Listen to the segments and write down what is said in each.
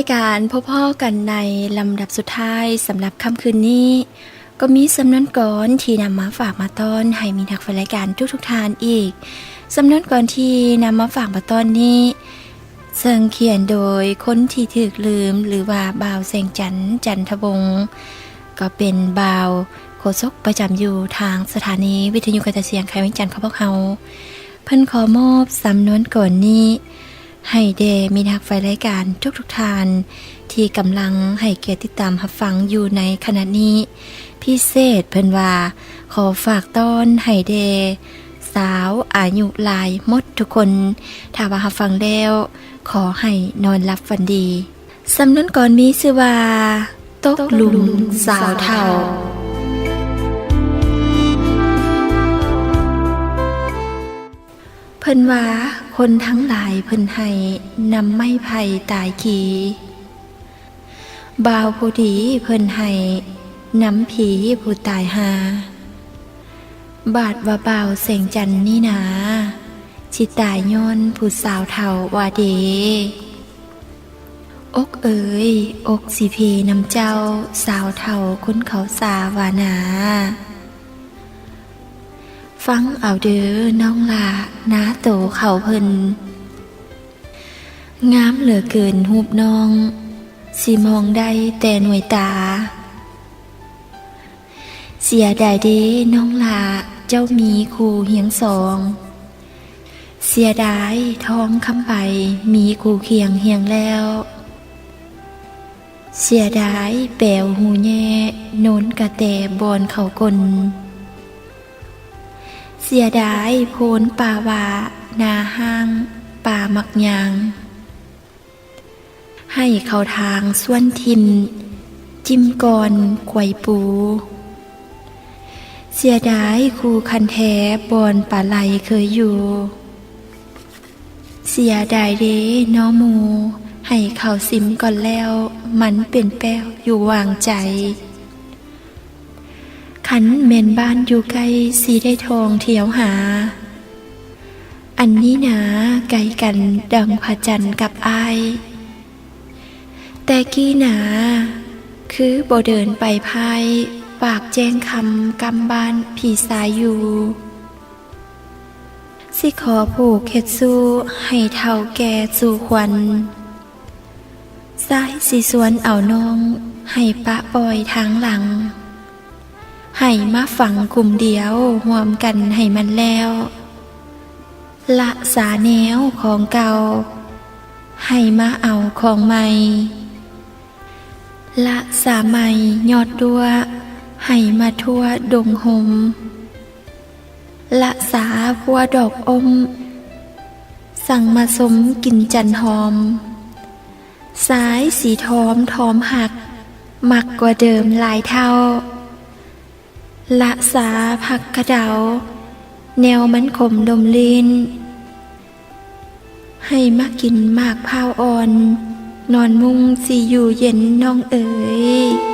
ายการพบพ่อกันในลำดับสุดท้ายสำหรับค่ำคืนนี้ ก็มีสำนักก่อนที่นำมาฝากมาต้อนให้มีนักแฟนรายการทุกๆทานอีกสำนักก่อนที่นำมาฝากมาต้อนนี้เซิงเขียนโดยคนที่ถูกลืมหรือว่าบ่าวแสงจันจันทวงก็เป็นบ่าวโฆษกประจำอยู่ทางสถานีวิทยุกระจายเสียงไขวิจันทร์เขาพวกเขาเพิ่นขอมอบสำนวนก่อนนี้ ให้เดมีนักไฟรายการทุกทุกทาน ที่กำลังให้เกียรติดตามรับฟังอยู่ในขณะนี้ พิเศษเพิ่นว่า ขอฝากต้อนให้เด สาวอายุลายมดทุกคนถ้าว่ารับฟังแล้ว ขอให้นอนรับฝันดี สำนวนก่อนมีชื่อว่าตกหลุมสาวเท่า เพิ่นว่าคนทั้งหลายเพิ่นให้นำไม้ไผ่ตายขีบ่าวผู้ดีเพิ่นให้นำผีผู้ตายหา บาดว่าบ่าวเสงจันนี่นาชิตายย้อนผู้สาวเท่าว่าเดอกเอ๋ยอกสิเพนำเจ้าสาวเท่าคนเขาสาวานา ฟังเอาเด้อน้องลานาโตเขาเพิ่นงามเหลือเกินหูบน้องสิมองได้แต่หน่วยตา เสียดายเด้น้องลาเจ้ามีคู่เหียงสอง เสียดายท้องคำไปมีคู่เคียงเฮียงแล้ว เสียดายแปวหูแย่โนนกะแตบอนเขากลน เสียดายโพนป่าวา นาห้าง ป่ามักยาง ให้เขาทางส่วนทิมจิมกอนกวยปู เสียดายคูคันแท้บอนป่าไหลเคยอยู่ เสียดายเด้น้อมู ให้เขาซิมก่อนแล้ว มันเป็นแป้วอยู่วางใจ ขันเมนบ้านอยู่ใกลสีได้ทองเที่ยวหา อันนี้หนะไกลกันดังพระจันทร์กับไอแต่กี้หนา คือบ่เดินไปพายปากแจ้งคำกำบ้านผีสายอยู่ สิขอผูกเข็ดสู้ให้เท่าแก่สู่ควันสายสีสวนเอาน้อง ให้ปะปล่อยทางหลัง ให้มาฝังกลุ่มเดียวห่วมกันให้มันแล้ว ละสาแนวของเก่า ให้มาเอาของใหม่ ละสาใหม่ยอดดัว ให้มาทั่วดงหม ละสาพัวดอกอม สั่งมาสมกินจันหอม สายสีทอมทอมหัก มักกว่าเดิมหลายเท่า ละสาผักกระเดา แนวมันขมดมลินให้มากินมากพาวอ่อน นอนมุงสีอยู่เย็นน้องเอ๋ย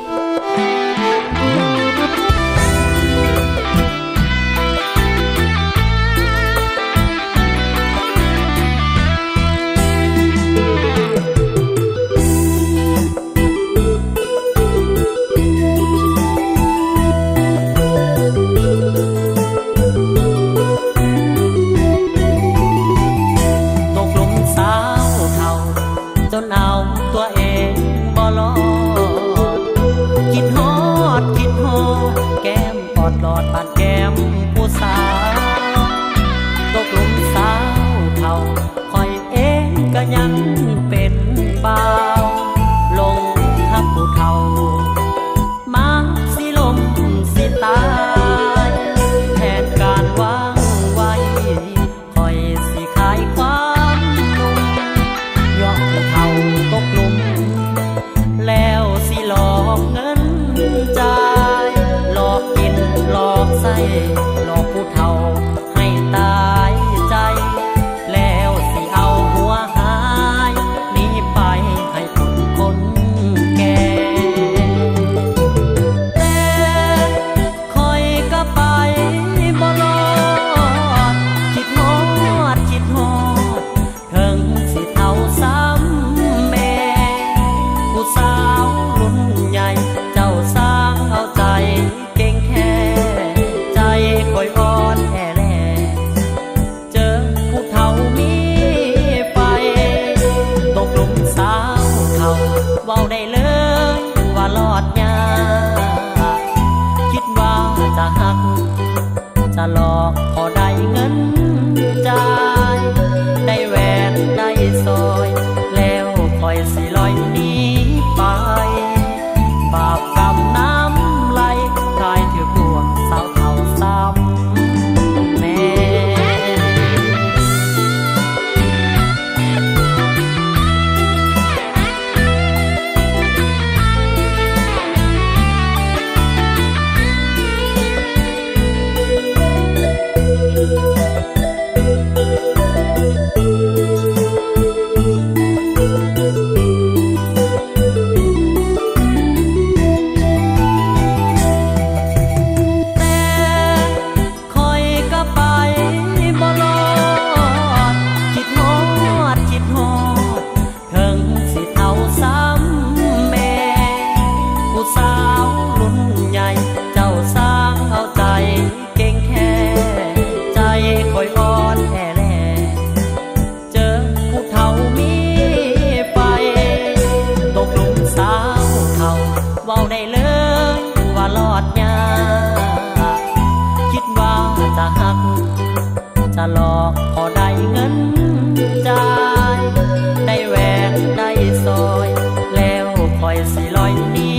แก้มผู้สาวตกหลุมสาวเขาคอยเองก็ยัง สิลอยนี้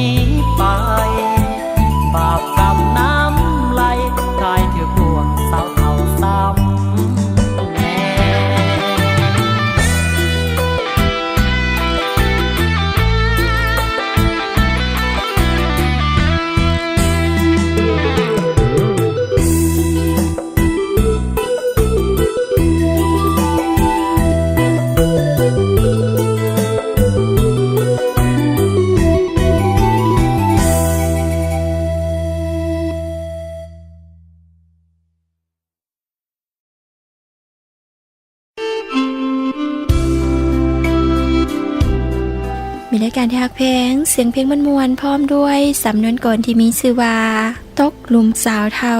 มีรายการทักเพลง เสียงเพลงมันมวนพร้อมด้วยสำนวนก่อนที่มีชื่อว่า ตกลุมสาวเท่า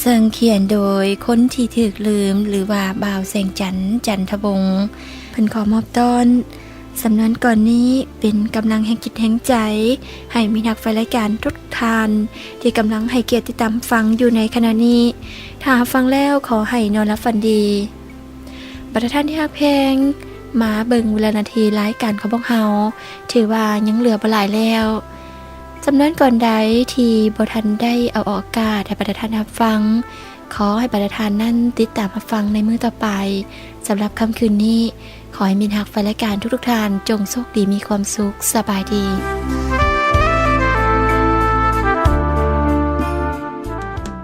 เซิงเขียนโดยคนที่ถึกลืมหรือว่าบ่าวแสงจันจันทบงเพิ่นขอมอบต้นสำนวนก่อนนี้เป็นกำลังแห่งจิตแห่งใจ ให้มีนักไฟรายการทุกทาน ที่กำลังให้เกียรติติดตามฟังอยู่ในขณะนี้ ถ้าฟังแล้วขอให้นอนรับฝันดีบัตรท่านที่ฮักเพลง มาเบิ่งเวลานาทีรายการของพวกเฮาถือว่ายังเหลือบ่หลายแล้วจำนวนก่อนใดที่บทันได้เอาออกอากาศให้ประธานรับฟัง ขอให้ประธานนั่นติดตามมาฟังในมือต่อไปสำหรับค่ำคืนนี้ ขอให้มีหักไฟรายการทุกๆท่านจงโชคดีมีความสุขสบายดี